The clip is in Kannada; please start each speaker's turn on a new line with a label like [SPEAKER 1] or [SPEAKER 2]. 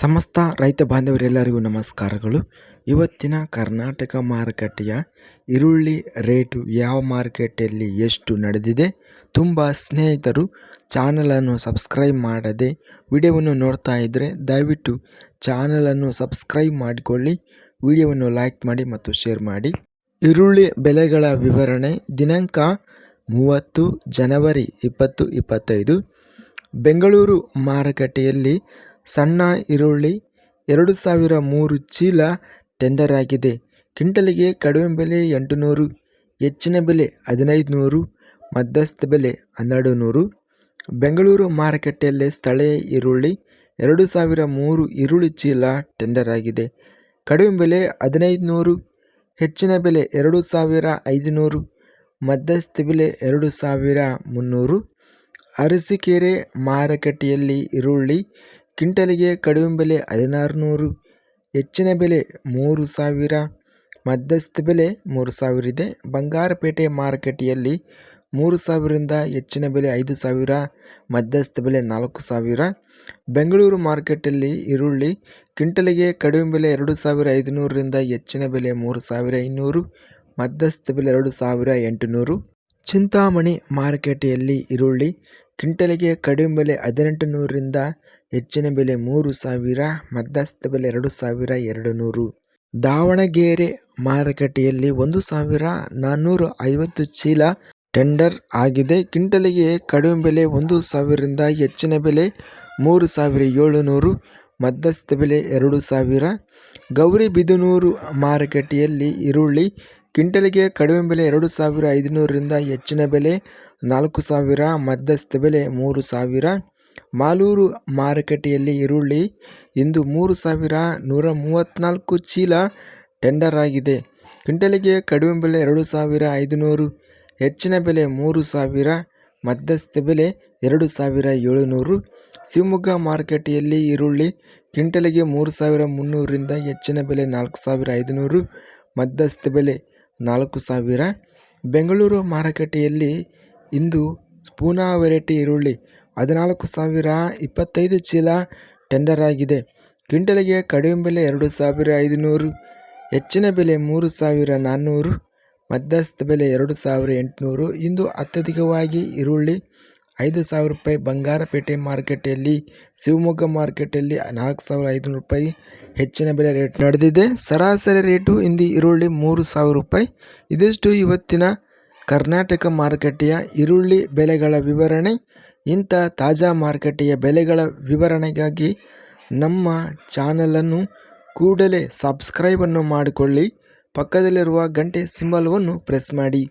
[SPEAKER 1] ಸಮಸ್ತ ರೈತ ಬಾಂಧವರೆಲ್ಲರಿಗೂ ನಮಸ್ಕಾರಗಳು. ಇವತ್ತಿನ ಕರ್ನಾಟಕ ಮಾರುಕಟ್ಟೆಯ ಈರುಳ್ಳಿ ರೇಟು ಯಾವ ಮಾರುಕಟ್ಟೆಯಲ್ಲಿ ಎಷ್ಟು ನಡೆದಿದೆ ತುಂಬ ಸ್ನೇಹಿತರು ಚಾನಲನ್ನು ಸಬ್ಸ್ಕ್ರೈಬ್ ಮಾಡದೆ ವಿಡಿಯೋವನ್ನು ನೋಡ್ತಾ ಇದ್ದರೆ ದಯವಿಟ್ಟು ಚಾನಲನ್ನು ಸಬ್ಸ್ಕ್ರೈಬ್ ಮಾಡಿಕೊಳ್ಳಿ, ವಿಡಿಯೋವನ್ನು ಲೈಕ್ ಮಾಡಿ ಮತ್ತು ಶೇರ್ ಮಾಡಿ. ಈರುಳ್ಳಿ ಬೆಲೆಗಳ ವಿವರಣೆ, ದಿನಾಂಕ ಮೂವತ್ತು ಜನವರಿ ಇಪ್ಪತ್ತು ಇಪ್ಪತ್ತೈದು. ಬೆಂಗಳೂರು ಮಾರುಕಟ್ಟೆಯಲ್ಲಿ ಸಣ್ಣ ಈರುಳ್ಳಿ ಎರಡು ಸಾವಿರ ಮೂರು ಚೀಲ ಟೆಂಡರ್ ಆಗಿದೆ. ಕ್ವಿಂಟಲಿಗೆ ಕಡಿಮೆ ಬೆಲೆ ಎಂಟು ನೂರು ಹೆಚ್ಚಿನ ಬೆಲೆ ಹದಿನೈದು ನೂರು ಮಧ್ಯಸ್ಥ ಬೆಲೆ ಹನ್ನೆರಡು ನೂರು ಬೆಂಗಳೂರು ಮಾರುಕಟ್ಟೆಯಲ್ಲಿ ಸ್ಥಳೀಯ ಈರುಳ್ಳಿ ಎರಡು ಸಾವಿರ ಮೂರು ಈರುಳ್ಳಿ ಚೀಲ ಟೆಂಡರ್ ಆಗಿದೆ. ಕಡಿಮೆ ಬೆಲೆ ಹದಿನೈದು ನೂರು ಹೆಚ್ಚಿನ ಬೆಲೆ ಎರಡು ಸಾವಿರ ಐದುನೂರು, ಮಧ್ಯಸ್ಥ ಬೆಲೆ ಎರಡು ಸಾವಿರ ಮುನ್ನೂರು. ಅರಸೀಕೆರೆ ಮಾರುಕಟ್ಟೆಯಲ್ಲಿ ಈರುಳ್ಳಿ ಕ್ವಿಂಟಲಿಗೆ ಕಡಿಮೆ ಬೆಲೆ ಹದಿನಾರು ನೂರು ಹೆಚ್ಚಿನ ಬೆಲೆ ಮೂರು ಸಾವಿರ, ಮಧ್ಯಸ್ಥ ಬೆಲೆ ಮೂರು ಸಾವಿರ ಇದೆ. ಬಂಗಾರಪೇಟೆ ಮಾರುಕಟ್ಟೆಯಲ್ಲಿ ಮೂರು ಸಾವಿರದಿಂದ ಹೆಚ್ಚಿನ ಬೆಲೆ ಐದು ಸಾವಿರ, ಮಧ್ಯಸ್ಥ ಬೆಲೆ ನಾಲ್ಕು ಸಾವಿರ. ಬೆಂಗಳೂರು ಮಾರ್ಕೆಟಲ್ಲಿ ಈರುಳ್ಳಿ ಕ್ವಿಂಟಲಿಗೆ ಕಡಿಮೆ ಬೆಲೆ ಎರಡು ಸಾವಿರ ಐದುನೂರರಿಂದ ಹೆಚ್ಚಿನ ಬೆಲೆ ಮೂರು ಸಾವಿರ ಇನ್ನೂರು, ಮಧ್ಯಸ್ಥ ಬೆಲೆ ಎರಡು ಸಾವಿರ ಎಂಟುನೂರು. ಚಿಂತಾಮಣಿ ಮಾರುಕಟ್ಟೆಯಲ್ಲಿ ಈರುಳ್ಳಿ, ಕ್ವಿಂಟಲಿಗೆ ಕಡಿಮೆ ಬೆಲೆ ಹದಿನೆಂಟು ನೂರರಿಂದ ಹೆಚ್ಚಿನ ಬೆಲೆ ಮೂರು ಸಾವಿರ ಮಧ್ಯಸ್ಥ ಬೆಲೆ ಎರಡು ಸಾವಿರ ಎರಡು ನೂರು ದಾವಣಗೆರೆ ಮಾರುಕಟ್ಟೆಯಲ್ಲಿ ಒಂದು ಸಾವಿರ ನಾನ್ನೂರ ಐವತ್ತು ಚೀಲ ಟೆಂಡರ್ ಆಗಿದೆ. ಕ್ವಿಂಟಲಿಗೆ ಕಡಿಮೆ ಬೆಲೆ ಒಂದು ಸಾವಿರದಿಂದ ಹೆಚ್ಚಿನ ಬೆಲೆ ಮೂರು ಸಾವಿರ ಏಳುನೂರು ಮಧ್ಯಸ್ಥ ಬೆಲೆ ಎರಡು ಸಾವಿರ. ಗೌರಿಬಿದನೂರು ಮಾರುಕಟ್ಟೆಯಲ್ಲಿ ಈರುಳ್ಳಿ ಕ್ವಿಂಟಲಿಗೆ ಕಡಿಮೆ ಬೆಲೆ ಎರಡು ಸಾವಿರ ಐದುನೂರರಿಂದ ಹೆಚ್ಚಿನ ಬೆಲೆ ನಾಲ್ಕು ಸಾವಿರ, ಮಧ್ಯಸ್ಥ ಬೆಲೆ ಮೂರು ಸಾವಿರ. ಮಾಲೂರು ಮಾರುಕಟ್ಟೆಯಲ್ಲಿ ಈರುಳ್ಳಿ ಇಂದು ಮೂರು ಸಾವಿರ ನೂರ ಮೂವತ್ತ್ನಾಲ್ಕು ಚೀಲ ಟೆಂಡರ್ ಆಗಿದೆ. ಕ್ವಿಂಟಲಿಗೆ ಕಡಿಮೆ ಬೆಲೆ ಎರಡು ಸಾವಿರ ಐದುನೂರು, ಹೆಚ್ಚಿನ ಬೆಲೆ ಮೂರು ಸಾವಿರ, ಮಧ್ಯಸ್ಥ ಬೆಲೆ ಎರಡು ಸಾವಿರ ಏಳುನೂರು. ಶಿವಮೊಗ್ಗ ಮಾರುಕಟ್ಟೆಯಲ್ಲಿ ಈರುಳ್ಳಿ ಕ್ವಿಂಟಲಿಗೆ ಮೂರು ಸಾವಿರ ಮುನ್ನೂರರಿಂದ ಹೆಚ್ಚಿನ ಬೆಲೆ ನಾಲ್ಕು ಸಾವಿರ ಐದುನೂರು, ಮಧ್ಯಸ್ಥ ಬೆಲೆ ನಾಲ್ಕು ಸಾವಿರ. ಬೆಂಗಳೂರು ಮಾರುಕಟ್ಟೆಯಲ್ಲಿ ಇಂದು ಪೂನಾ ವೆರೈಟಿ ಈರುಳ್ಳಿ ಹದಿನಾಲ್ಕು ಸಾವಿರ ಇಪ್ಪತ್ತೈದು ಚೀಲ ಟೆಂಡರ್ ಆಗಿದೆ. ಕ್ವಿಂಟಲಿಗೆ ಕಡಿಮೆ ಬೆಲೆ ಎರಡು ಸಾವಿರ ಐದುನೂರು, ಹೆಚ್ಚಿನ ಬೆಲೆ ಮೂರು ಸಾವಿರ ನಾನ್ನೂರು, ಮಧ್ಯಸ್ಥ ಬೆಲೆ ಎರಡು ಸಾವಿರ ಎಂಟುನೂರು. ಇಂದು ಅತ್ಯಧಿಕವಾಗಿ ಈರುಳ್ಳಿ ಐದು ಸಾವಿರ ರೂಪಾಯಿ ಬಂಗಾರಪೇಟೆ ಮಾರ್ಕೆಟಲ್ಲಿ, ಶಿವಮೊಗ್ಗ ಮಾರ್ಕೆಟಲ್ಲಿ ನಾಲ್ಕು ಸಾವಿರ ಐದುನೂರು ರೂಪಾಯಿ ಹೆಚ್ಚಿನ ಬೆಲೆ ರೇಟ್ ನಡೆದಿದೆ. ಸರಾಸರಿ ರೇಟು ಇಂದು ಈರುಳ್ಳಿ ಮೂರು ಸಾವಿರ ರೂಪಾಯಿ. ಇದಿಷ್ಟು ಇವತ್ತಿನ ಕರ್ನಾಟಕ ಮಾರುಕಟ್ಟೆಯ ಈರುಳ್ಳಿ ಬೆಲೆಗಳ ವಿವರಣೆ. ಇಂಥ ತಾಜಾ ಮಾರುಕಟ್ಟೆಯ ಬೆಲೆಗಳ ವಿವರಣೆಗಾಗಿ ನಮ್ಮ ಚಾನಲನ್ನು ಕೂಡಲೇ ಸಬ್ಸ್ಕ್ರೈಬನ್ನು ಮಾಡಿಕೊಳ್ಳಿ. ಪಕ್ಕದಲ್ಲಿರುವ ಗಂಟೆ ಸಿಂಬಲ್ವನ್ನು ಪ್ರೆಸ್ ಮಾಡಿ.